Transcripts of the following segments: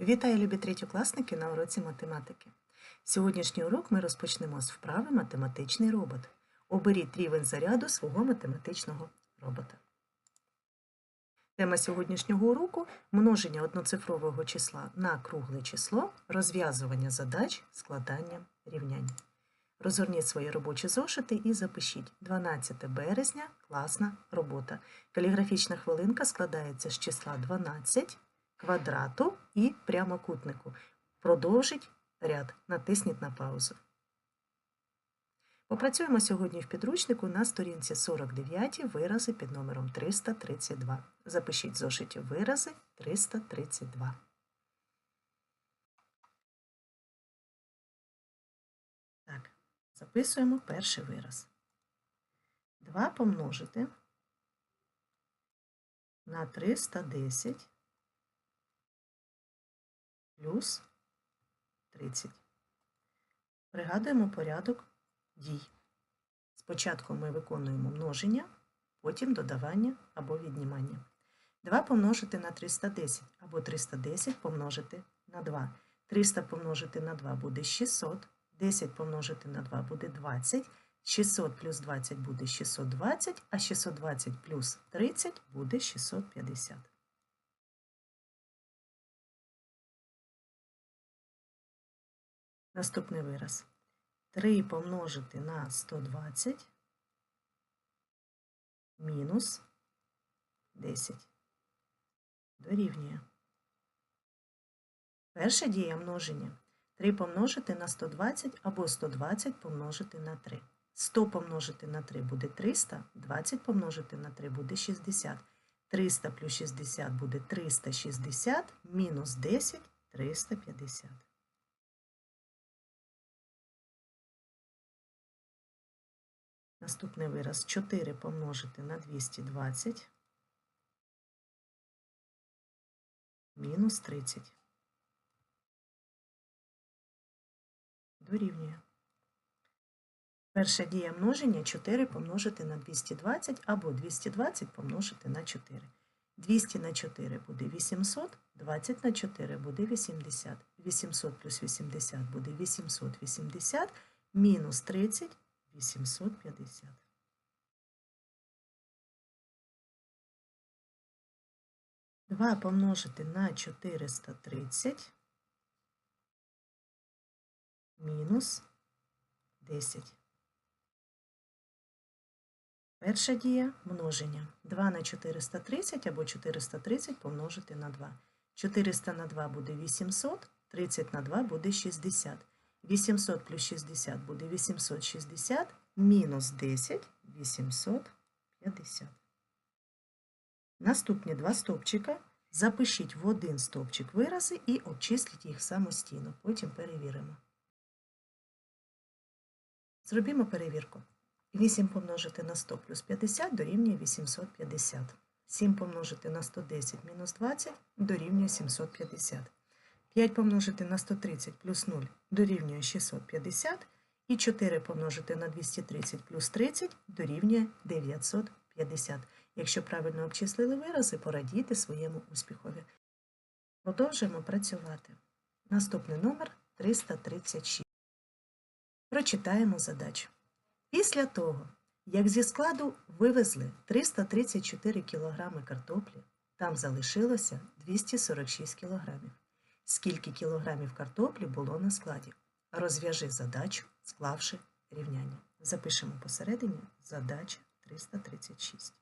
Вітаю, любі третьокласники на уроці математики. Сьогоднішній урок ми розпочнемо з вправи математичний робот. Оберіть рівень заряду свого математичного робота. Тема сьогоднішнього уроку множення одноцифрового числа на кругле число, розв'язування задач, складання рівнянь. Розгорніть свої робочі зошити і запишіть 12 березня класна робота. Каліграфічна хвилинка складається з числа 12 квадрату і прямокутнику. Продовжіть ряд, натисніть на паузу. Попрацюємо сьогодні в підручнику на сторінці 49 вирази під номером 332. Запишіть в зошиті вирази 332. Так, записуємо перший вираз. 2 помножити на 310 плюс 30. Пригадуємо порядок дій. Спочатку ми виконуємо множення, потім додавання або віднімання. 2 помножити на 310 або 310 помножити на 2. 300 помножити на 2 буде 600, 10 помножити на 2 буде 20, 600 плюс 20 буде 620, а 620 плюс 30 буде 650. Наступний вираз. 3 помножити на 120 мінус 10 дорівнює. Перша дія множення. 3 помножити на 120 або 120 помножити на 3. 100 помножити на 3 буде 300, 20 помножити на 3 буде 60. 300 плюс 60 буде 360, мінус 10 – 350. Наступний вираз 4 помножити на 220 мінус 30. Дорівнює. Перша дія множення 4 помножити на 220 або 220 помножити на 4. 200 на 4 буде 800, 20 на 4 буде 80. 800 плюс 80 буде 880, мінус 30 850. Два помножити на 430 мінус 10. Перша дія множення. 2 на 430 або 430 помножити на 2. 400 на 2 буде 800, 30 на 2 буде 60. 800 плюс 60 буде 860, мінус 10 850. Наступні два стовпчика запишіть в один стовпчик вирази і обчисліть їх самостійно. Потім перевіримо. Зробімо перевірку. 8 помножити на 100 плюс 50 дорівнює 850. 7 помножити на 110 мінус 20 дорівнює 750. 5 помножити на 130 плюс 0 дорівнює 650, і 4 помножити на 230 плюс 30 дорівнює 950. Якщо правильно обчислили вирази, порадійте своєму успіхові. Продовжуємо працювати. Наступний номер 336. Прочитаємо задачу. Після того, як зі складу вивезли 334 кг картоплі, там залишилося 246 кг. Скільки кілограмів картоплі було на складі? Розв'яжи задачу, склавши рівняння. Запишемо посередині задача 336.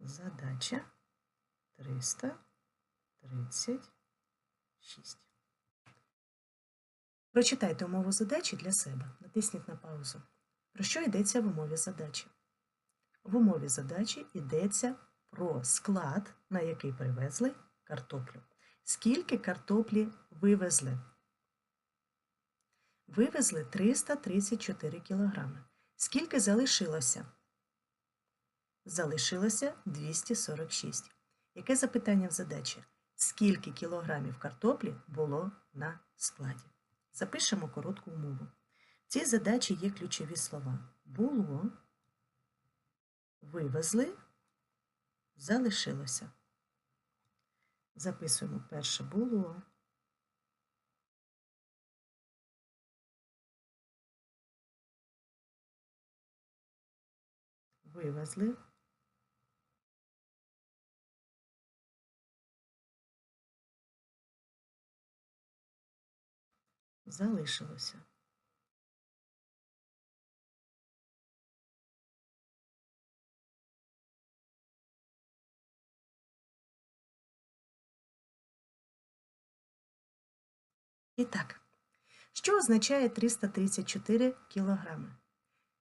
Задача 336. Прочитайте умову задачі для себе. Натисніть на паузу. Про що йдеться в умові задачі? В умові задачі йдеться про склад, на який привезли картоплю. Скільки картоплі вивезли? Вивезли 334 кілограми. Скільки залишилося? Залишилося 246. Яке запитання в задачі? Скільки кілограмів картоплі було на складі? Запишемо коротку умову. В цій задачі є ключові слова. Було, вивезли залишилося. Записуємо перше було. Вивезли. Залишилося. І так, що означає 334 кілограми?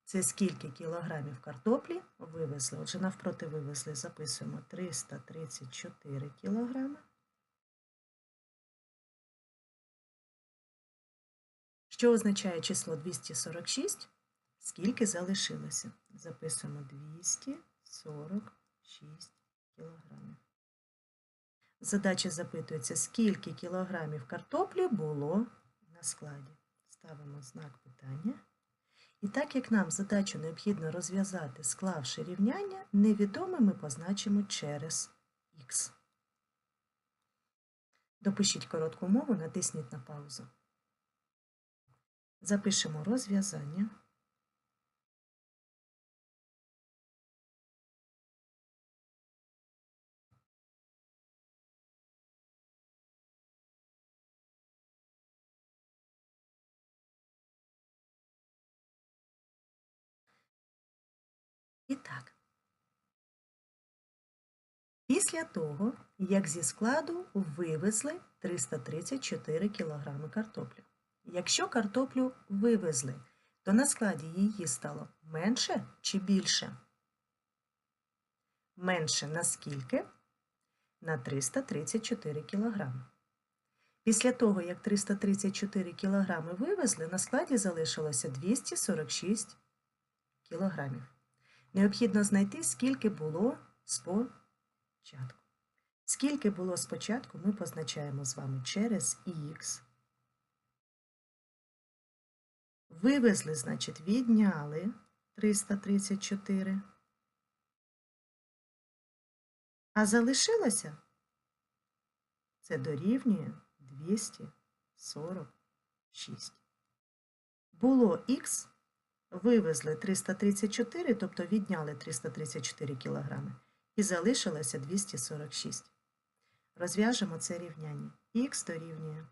Це скільки кілограмів картоплі вивезли? Отже, навпроти вивезли, записуємо 334 кілограми. Що означає число 246? Скільки залишилося? Записуємо 246 кілограмів. Задача запитується, скільки кілограмів картоплі було на складі. Ставимо знак питання. І так як нам задачу необхідно розв'язати, склавши рівняння, невідоме ми позначимо через х. Допишіть коротку мову, натисніть на паузу. Запишемо розв'язання. Після того, як зі складу вивезли 334 кг картоплю. Якщо картоплю вивезли, то на складі її стало менше чи більше? Менше на скільки? На 334 кг. Після того, як 334 кг вивезли, на складі залишилося 246 кг. Необхідно знайти, скільки було спочатку. Скільки було спочатку, ми позначаємо з вами через х. Вивезли, значить, відняли 334. А залишилося це дорівнює 246. Було х, вивезли 334, тобто відняли 334 кг, і залишилося 246. Розв'яжемо це рівняння. Х дорівнює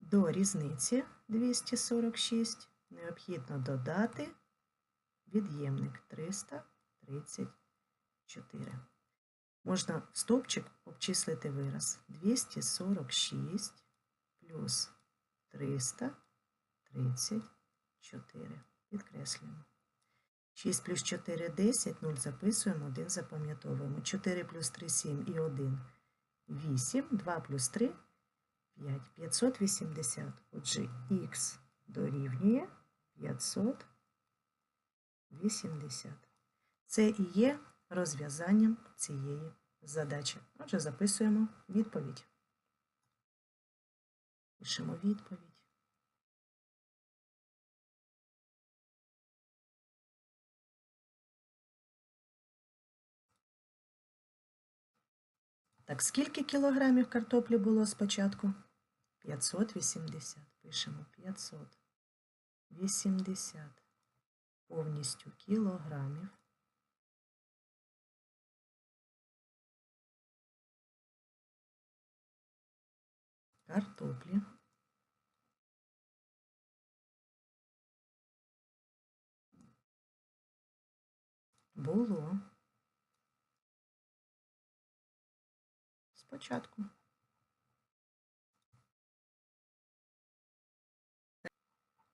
до різниці 246 необхідно додати від'ємник 334. Можна в стовпчик обчислити вираз 246 плюс 334. Підкреслюємо. 6 плюс 4 – 10, 0 записуємо, 1 запам'ятовуємо. 4 плюс 3 – 7 і 1 – 8, 2 плюс 3 – 5. 580. Отже, х дорівнює 580. Це і є розв'язанням цієї задачі. Отже, записуємо відповідь. Пишемо відповідь. Так, скільки кілограмів картоплі було спочатку? 580. Пишемо 580 повністю кілограмів. Картоплі. Було спочатку.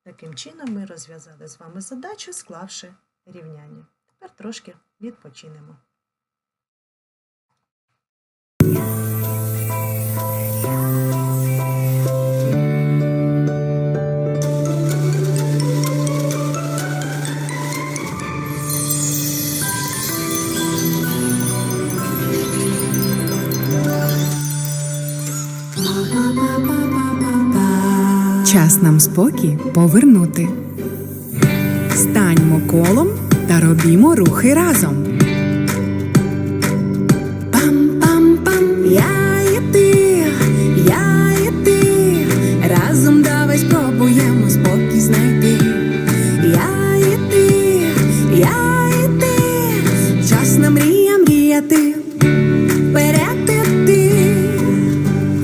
Таким чином ми розв'язали з вами задачу, склавши рівняння. Тепер трошки відпочинемо. Час нам спокій повернути. Станьмо колом та робімо рухи разом. Пам-пам-пам, я і ти, я і ти. Разом давай спробуємо спокій знайти.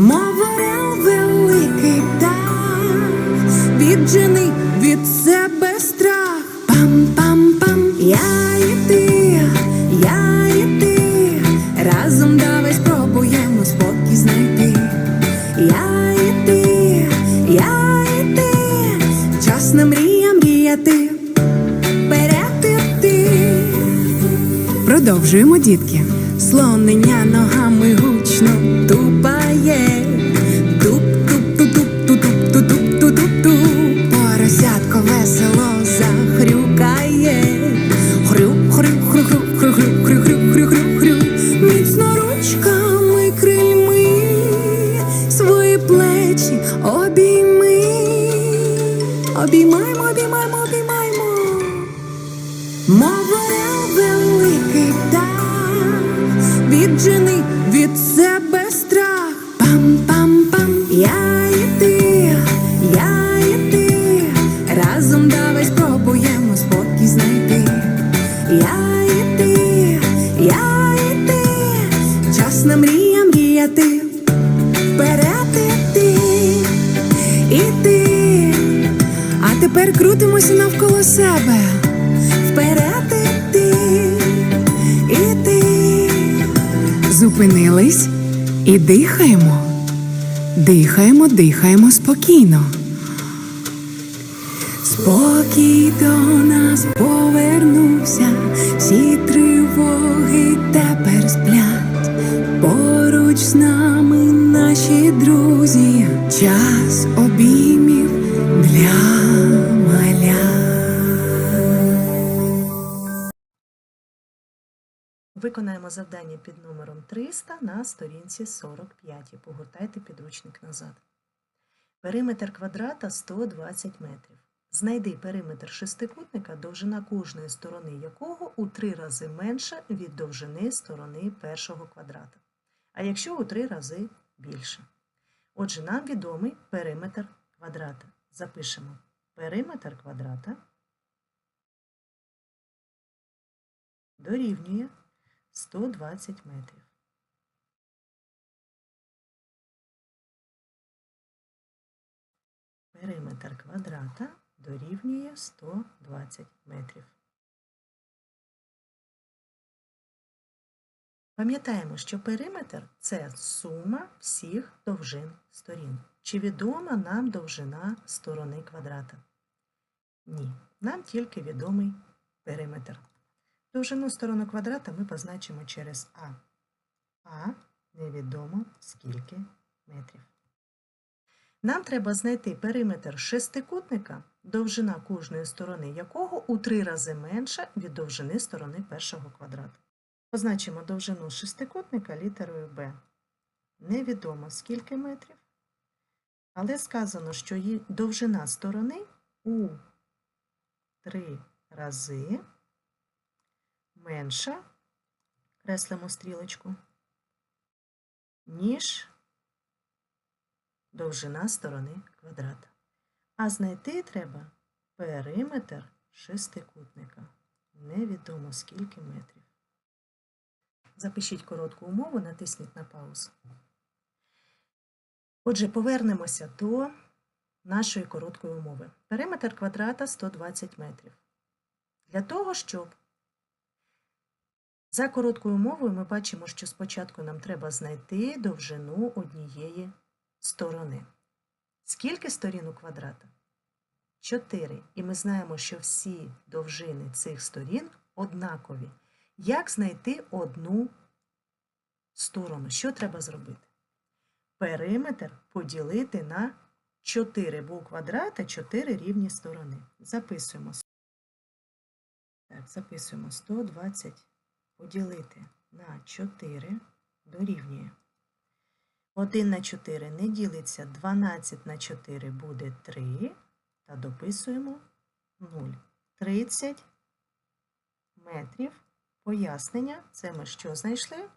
мов орел великий птах, віджени від себе страх. Пам-пам-пам, я і ти, я і ти, разом давай спробуємо спокій знайти. Я і ти, я і ти, час на мрія мріяти. Продовжуємо, дітки. Слонення ногами гучно разом давай спробуємо спокій знайти. Я і ти, я і ти, час на мрія мріяти, вперед іти, іти. А тепер крутимося навколо себе. Вперед іти, іти. Зупинились і дихаємо. Дихаємо, дихаємо спокійно. Спокій до нас повернувся, всі тривоги тепер сплять. Поруч з нами наші друзі, час обіймів для маля. Виконаємо завдання під номером 300 на сторінці 45. Погортайте підручник назад. Периметр квадрата 120 метрів. Знайди периметр шестикутника, довжина кожної сторони якого у три рази менша від довжини сторони першого квадрата. А якщо у три рази більше. Отже, нам відомий периметр квадрата. Запишемо периметр квадрата дорівнює 120 метрів. Периметр квадрата дорівнює 120 метрів. Пам'ятаємо, що периметр це сума всіх довжин сторін. Чи відома нам довжина сторони квадрата? Ні, нам тільки відомий периметр. Довжину сторони квадрата ми позначимо через А. А невідомо скільки метрів. Нам треба знайти периметр шестикутника, довжина кожної сторони якого у три рази менша від довжини сторони першого квадрата. Позначимо довжину шестикутника літерою Б. Невідомо скільки метрів, але сказано, що її довжина сторони у три рази менша, креслимо стрілочку, ніж довжина сторони квадрата. А знайти треба периметр шестикутника. Невідомо скільки метрів. Запишіть коротку умову, натисніть на паузу. Отже, повернемося до нашої короткої умови. Периметр квадрата 120 метрів. Для того, щоб за короткою мовою ми бачимо, що спочатку нам треба знайти довжину однієї сторони. Скільки сторін у квадрата? Чотири. І ми знаємо, що всі довжини цих сторін однакові. Як знайти одну сторону? Що треба зробити? Периметр поділити на 4, бо у квадрата 4 рівні сторони. Записуємо. Так, записуємо 120 поділити на 4 дорівнює. 1 на 4 не ділиться, 12 на 4 буде 3, та дописуємо 0. 30 метрів. Пояснення, це ми що знайшли?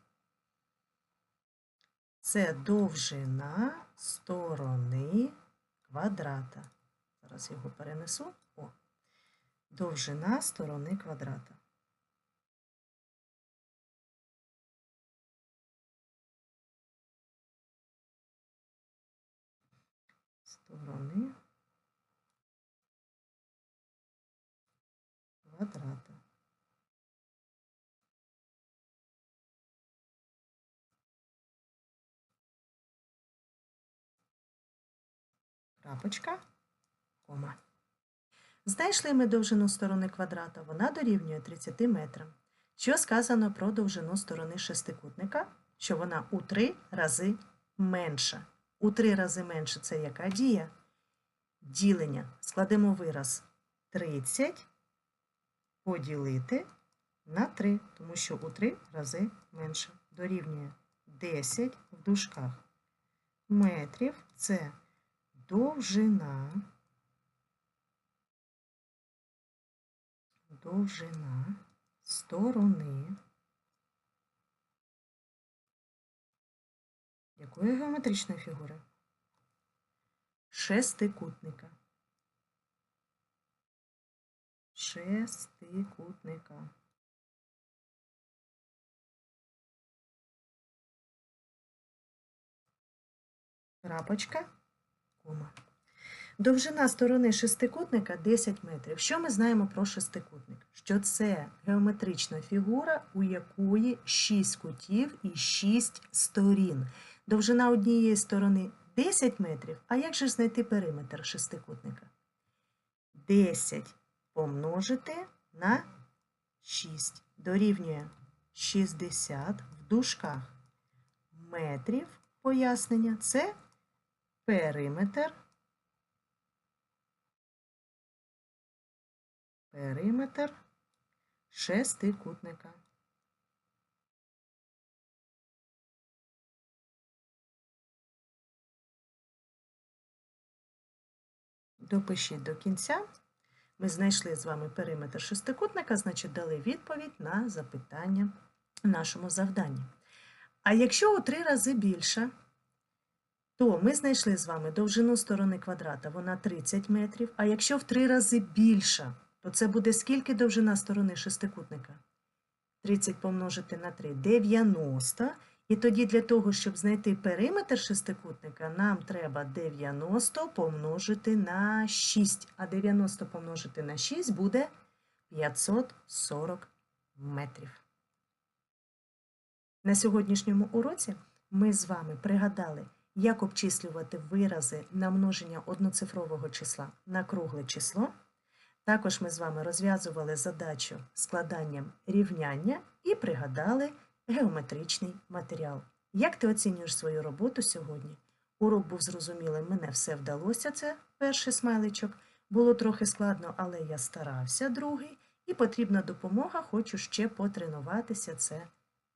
Це довжина сторони квадрата. Зараз його перенесу. О. Довжина сторони квадрата. Сторони квадрата. Крапочка, кома. Знайшли ми довжину сторони квадрата. Вона дорівнює 30 метрам. Що сказано про довжину сторони шестикутника? Що вона у 3 рази менша. У 3 рази менше це яка дія? Ділення. Складемо вираз 30 поділити на 3, тому що у 3 рази менше. Дорівнює 10 в дужках. Метрів це довжина, довжина сторони якої геометричної фігури? Шестикутника. Шестикутника. Крапочка, кома. Довжина сторони шестикутника 10 метрів. Що ми знаємо про шестикутник? Що це геометрична фігура, у якої 6 кутів і 6 сторін. Довжина однієї сторони 10 метрів. А як же знайти периметр шестикутника? 10 помножити на 6 дорівнює 60 в дужках метрів. Пояснення це периметр. Периметр шестикутника. Допишіть до кінця. Ми знайшли з вами периметр шестикутника, значить дали відповідь на запитання в нашому завданні. А якщо у три рази більша, то ми знайшли з вами довжину сторони квадрата, вона 30 метрів. А якщо в три рази більша, то це буде скільки довжина сторони шестикутника? 30 помножити на 3 – 90. І тоді для того, щоб знайти периметр шестикутника, нам треба 90 помножити на 6. А 90 помножити на 6 буде 540 метрів. На сьогоднішньому уроці ми з вами пригадали, як обчислювати вирази на множення одноцифрового числа на кругле число. Також ми з вами розв'язували задачу складанням рівняння і пригадали геометричний матеріал. Як ти оцінюєш свою роботу сьогодні? Урок був зрозумілий, мене все вдалося, це перший смайличок. Було трохи складно, але я старався, другий. І потрібна допомога, хочу ще потренуватися, це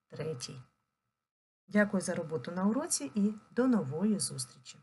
третій. Дякую за роботу на уроці і до нової зустрічі!